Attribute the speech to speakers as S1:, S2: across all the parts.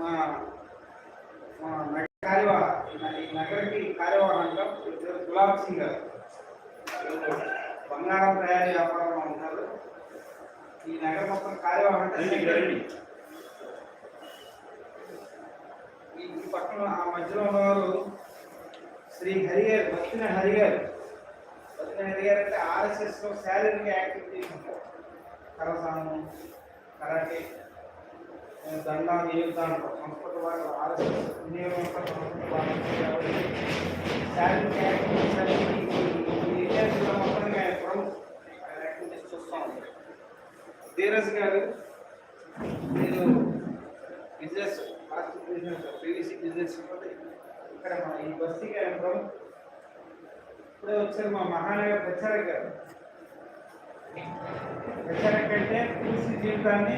S1: మా కార్యవాహ ఈ నగరకి కార్యవాహనంగా గులాబ్ సింగ్ గారు. బంగారం తయారీ వ్యాపారంలో ఉంటారు. ఈ నగర మొత్తం కార్యవాహన ఈ పక్కన ఆ మధ్యలో ఉన్నవారు శ్రీ హరి గారు బతిన హరి గారు బతిన హరి గారు అంటే ఆర్ఎస్ఎస్లో శారీరక యాక్టివిటీస్ ఉంటారు కరసాము కరాటే ఏ, దండా నియుద్ధాంతం సంస్కృత వారు ఆర్ఎస్ఎస్ వినియోగం సంస్కృత ఆయన ధీరజ్ గారు నేను బిజినెస్ బిజినెస్ పీవీసీ బిజినెస్ ఇక్కడ మన ఈ బస్తీకి ఆయన ఇప్పుడే వచ్చారు మా మహానగర్ ప్రచారక్ గారు. ప్రచారక్ అంటే పూర్తి జీవితాన్ని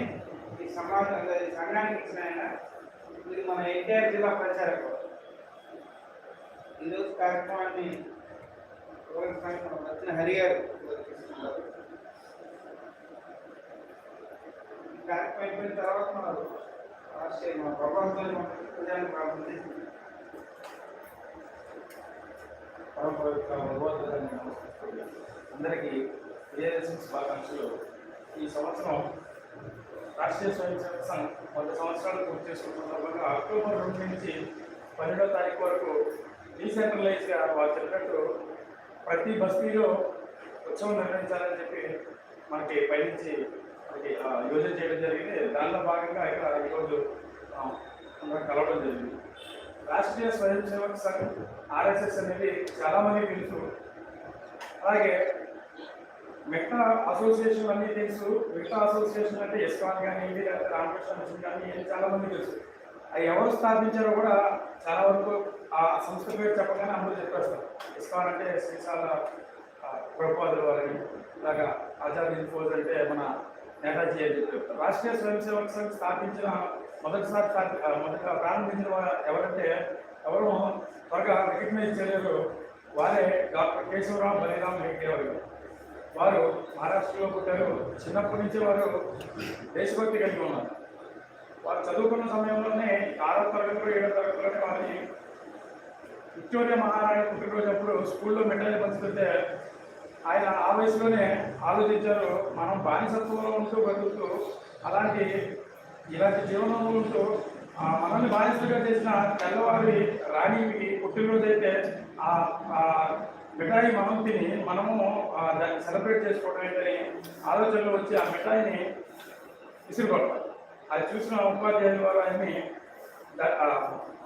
S1: సమాజం సంఘానికి ఇచ్చిన ఆయన ఇది మన ఎన్టీఆర్ జిల్లా ప్రచారకుడు ఈరోజు కార్యక్రమాన్ని వచ్చిన హరి గారు ఈ కార్యక్రమం అయిపోయిన తర్వాత మన రాష్ట్రీయ మన ప్రభుత్వం మన ప్రజలను ప్రారంభించి
S2: పరమ పవిత్ర అందరికీ విజయదశమి శుభాకాంక్షలు. ఈ సంవత్సరం రాష్ట్రీయ స్వయం సేవక సంఘం వంద సంవత్సరాలు పూర్తి చేసుకున్న సందర్భంగా అక్టోబర్ రెండు నుంచి పన్నెండో తారీఖు వరకు డీసెంట్రలైజ్గా వారు చెప్పినట్టు ప్రతి బస్తీలో ఉత్సవం నిర్వహించాలని చెప్పి మనకి పైనుంచి మనకి ఆ, యోజన చేయడం జరిగింది. దానిలో భాగంగా ఇక్కడ ఈరోజు ఆ, అందరం కలవడం జరిగింది. రాష్ట్రీయ స్వయం సేవక సంఘం ఆర్ఎస్ఎస్ అనేది చాలామంది తెలుసు. అలాగే మిగతా అసోసియేషన్ అన్ని తెలుసు. మిగతా అసోసియేషన్ అంటే ఎస్కాన్ కానీ ఇది రామకృష్ణ మిషన్ కానీ చాలా మంది తెలుసు. అవి ఎవరు స్థాపించారో కూడా చాలా వరకు ఆ సంస్థ పేరు చెప్పగానే అందరూ చెప్పేస్తారు ఇస్కాన్ అంటే శ్రీశాల ప్రభుపాదుల వారిని ఇలాగా ఆజాద్ ఇన్ఫోజ్ అంటే మన నేతాజీ అని చెప్పి చెప్తారు. రాష్ట్రీయ స్వయం సేవక్ సంఘ్ స్థాపించిన మొదటిసారి స్థాపి- మొదట ప్రారంభించిన ఎవరంటే ఎవరు త్వరగా రికగ్నైజ్ చేయలేరు వారే డాక్టర్ కేశవరావు బలిరామ్ హెగ్డే గారు. వారు మహారాష్ట్రలో పుట్టారు. చిన్నప్పటి నుంచి వారు దేశభక్తి కలిగి ఉన్నారు. వారు చదువుకున్న సమయంలోనే ఆరో తరగతిలో ఏడో తరగతిలోనే వారిని విక్టోరియా మహారాణి పుట్టినరోజప్పుడు స్కూల్లో మెడల్ పంచుతుంటే ఆయన ఆ వయసులోనే ఆలోచించారు. మనం బానిసత్వంలో ఉంటూ బతుకుతూ అలాంటి ఇలాంటి జీవనంలో ఉంటూ మనల్ని బానిసలుగా చేసిన తెల్లవారి రాణికి పుట్టినరోజు అయితే ఆ మిఠాయి మనం తిని మనము దాన్ని సెలబ్రేట్ చేసుకోవడం ఏంటని ఆలోచనలు వచ్చి ఆ మిఠాయిని విసిరికొడతారు అది చూసిన ఉపాధ్యాయుల వారు ఆయన్ని ద-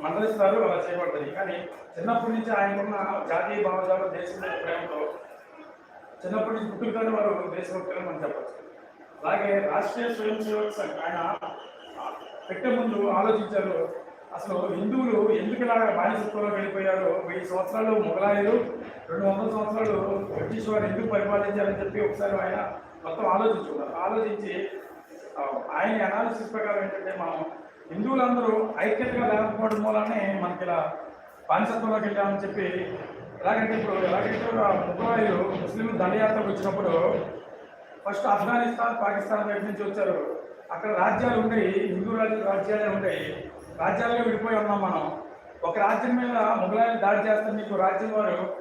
S2: మందలిస్తారు అలా చేయబడతాయి. కానీ చిన్నప్పటి నుంచి ఆయనకున్న జాతీయ భావజాల దేశం ప్రేమతో చిన్నప్పటి నుంచి పుట్టుకతోనే వారు దేశభక్తులు మనం చెప్పచ్చు. అలాగే రాష్ట్రీయ స్వయం సేవక్ సంఘ్ ఆయన పెట్టే ముందు ఆలోచించారు అసలు హిందువులు ఎందుకు ఇలా బానిసత్వంలో వెళ్ళిపోయారు వెయ్యి సంవత్సరాలు మొఘలాయులు రెండు వందల సంవత్సరాలు బ్రిటిష్ వారు ఎందుకు పరిపాలించారని చెప్పి ఒకసారి ఆయన మొత్తం ఆలోచించుకున్నారు. ఆలోచించి ఆయన అనాలిసిస్ ప్రకారం ఏంటంటే మనం హిందువులందరూ ఐక్యతగా లేకపోవడం మూలనే మనకి ఇలా బానిసత్వంలోకి వెళ్ళామని చెప్పి ఎలాగంటే ఇప్పుడు ఎలాగైతే ఆ ముగ్గురాయిలు ముస్లింలు దండయాత్రకు వచ్చినప్పుడు ఫస్ట్ ఆఫ్ఘనిస్తాన్ పాకిస్తాన్ వైపు నుంచి వచ్చారు. అక్కడ రాజ్యాలు ఉండేవి హిందూ రాజ్యాలే ఉండేవి. రాజ్యాలుగా విడిపోయి ఉన్నాం మనం. ఒక రాజ్యం మీద మొఘలాయలు దాడి చేస్తే మీకు రాజ్యం వారు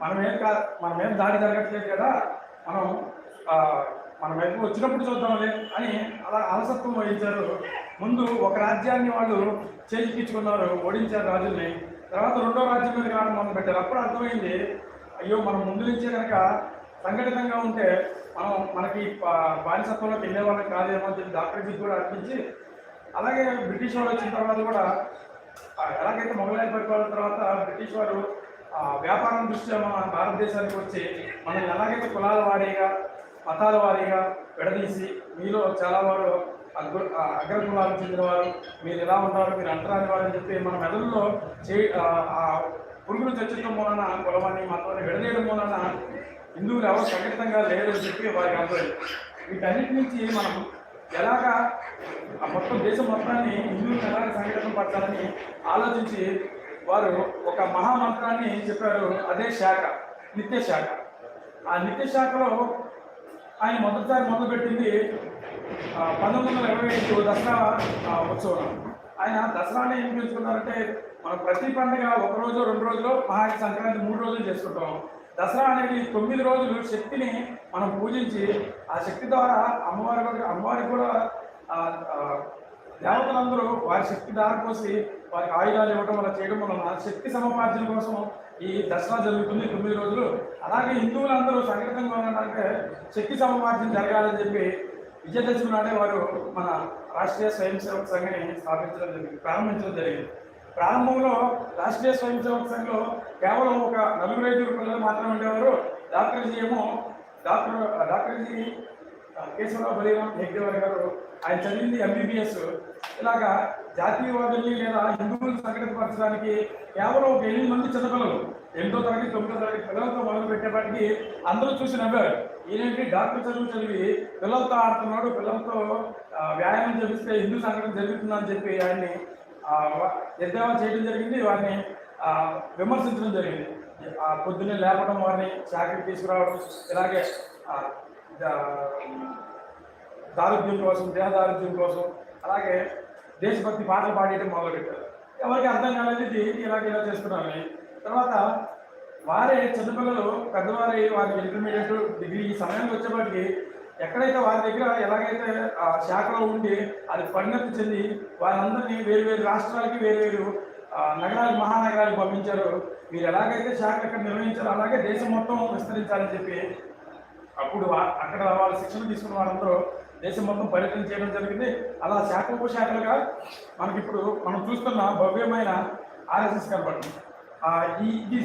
S2: మనమేం కా మనమేం దాడి జరగట్లేదు కదా? మనం మన వైపు వచ్చినప్పుడు చూద్దాంలే అని అలా అలసత్వం వహించారు. ముందు ఒక రాజ్యాన్ని వాళ్ళు చేజిక్కించుకున్నారు ఓడించారు రాజుల్ని. తర్వాత రెండో రాజ్యం మీద రావడం మొదలు పెట్టారు. అప్పుడు అర్థమైంది అయ్యో మనం ముందు నుంచే కనుక సంఘటితంగా ఉంటే మనం మనకి పా- బానిసత్వంలోకి వెళ్ళే వాళ్ళకి కాదేమో అని చెప్పి డాక్టర్ కూడా అర్పించి అలాగే బ్రిటిష్ వాళ్ళు వచ్చిన తర్వాత కూడా ఎలాగైతే మొఘలాయ పరిపాలన తర్వాత బ్రిటిష్ వారు వ్యాపారం దృష్ట్యా మన భారతదేశానికి వచ్చి మనం ఎలాగైతే కులాల వారీగా మతాల వారీగా విడదీసి మీలో చాలా వారు అగ్ర అగ్ర కులాలకు చెందినవారు మీరు ఎలా ఉంటారు మీరు అంటరాని వారు అని చెప్పి మన మెదడులో చే ఆ, పురుగులు చచ్చడం మూలన కులవాన్ని మతాన్ని విడదీయడం మూలన హిందువులు ఎవరు సంఘటితంగా లేరు అని చెప్పి వారికి అందరూ వీటన్నిటి నుంచి మనం ఎలాగా ఆ మొత్తం దేశం మొత్తాన్ని హిందువులను ఎలాగ సంఘటన పరచాలని ఆలోచించి వారు ఒక మహామంత్రాన్ని చెప్పారు అదే శాఖ నిత్య శాఖ. ఆ నిత్య శాఖలో ఆయన మొదటిసారి మొదలుపెట్టింది పంతొమ్మిది వందల ఇరవై ఐదు దసరా ఉత్సవం. ఆయన దసరాని ఏం చేసుకున్నారంటే మనం ప్రతి పండుగ ఒక రోజు రెండు రోజులు మహా సంక్రాంతి మూడు రోజులు చేసుకుంటాం. దసరా అనేది తొమ్మిది రోజులు శక్తిని మనం పూజించి ఆ శక్తి ద్వారా అమ్మవారి అమ్మవారికి కూడా దేవతలందరూ వారి శక్తి దారిపోసి వారికి ఆయుధాలు ఇవ్వడం వల్ల చేయడం వలన శక్తి సముపార్జన కోసం ఈ దసరా జరుగుతుంది తొమ్మిది రోజులు. అలాగే హిందువులందరూ సంఘటితంగా ఉన్నారంటే శక్తి సముపార్జన జరగాలని చెప్పి విజయదశమి నాడే వారు మన రాష్ట్రీయ స్వయం సేవక సంఘాన్ని స్థాపించడం జరిగింది ప్రారంభించడం జరిగింది. ప్రారంభంలో రాష్ట్రీయ స్వయం సేవక సంఘంలో కేవలం ఒక నలుగురు ఐదుగురు పిల్లలు మాత్రమే ఉండేవారు. డాక్టర్జీ ఏమో డాక్టర్ డాక్టర్జీ కేశవరావు బలిరామ్ హెగ్డేవారి గారు ఆయన చదివింది ఎంబీబీఎస్ ఇలాగా జాతీయవాదుల్ని లేదా హిందువులను సంఘటితపరచడానికి కేవలం ఒక ఎనిమిది మంది చిన్నపిల్లలు ఎనిమిదో తరగతి తొమ్మిదో తరగతి పిల్లలతో మొదలు పెట్టేపాటికి అందరూ చూసి నవ్వారు. ఈయనేంటి? డాక్టర్ చదువు చదివి పిల్లలతో ఆడుతున్నాడు పిల్లలతో వ్యాయామం చేపిస్తే హిందూ సంఘటన జరుగుతుందని చెప్పి ఆయన్ని ఎద్దేవా చేయడం జరిగింది వారిని విమర్శించడం జరిగింది. ఆ పొద్దున్నే లేపడం వారిని చాకరీ తీసుకురావడం ఇలాగే ఆ, కోసం దేహ దారిద్ర్యం కోసం అలాగే దేశభక్తి పాటలు పాడేయడం మొదలుపెట్టారు. ఎవరికి అర్థం కాలేదు ఇది ఇలాగ ఇలా చేస్తున్నామని తర్వాత వారే చిన్నపిల్లలు పెద్దవారి వారికి ఇంటర్మీడియట్ డిగ్రీ ఈ సమయానికి వచ్చేప్పటికి ఎక్కడైతే వారి దగ్గర ఎలాగైతే ఆ శాఖలో ఉండి అది పరిణతి చెంది వారందరినీ వేరు వేరు రాష్ట్రాలకి వేరు వేరు నగరాలు మహానగరాలకు పంపించారు. మీరు ఎలాగైతే శాఖ అక్కడ నిర్వహించారో అలాగే దేశం మొత్తం విస్తరించాలని చెప్పి అప్పుడు అక్కడ వాళ్ళ శిక్షణ తీసుకున్న వారందరూ దేశం మొత్తం పర్యటన చేయడం జరిగింది. అలా శాఖోపశాఖలుగా మనకి ఇప్పుడు మనం చూస్తున్న భవ్యమైన ఆర్ఎస్ఎస్ కనపడుతుంది ఈ ఇది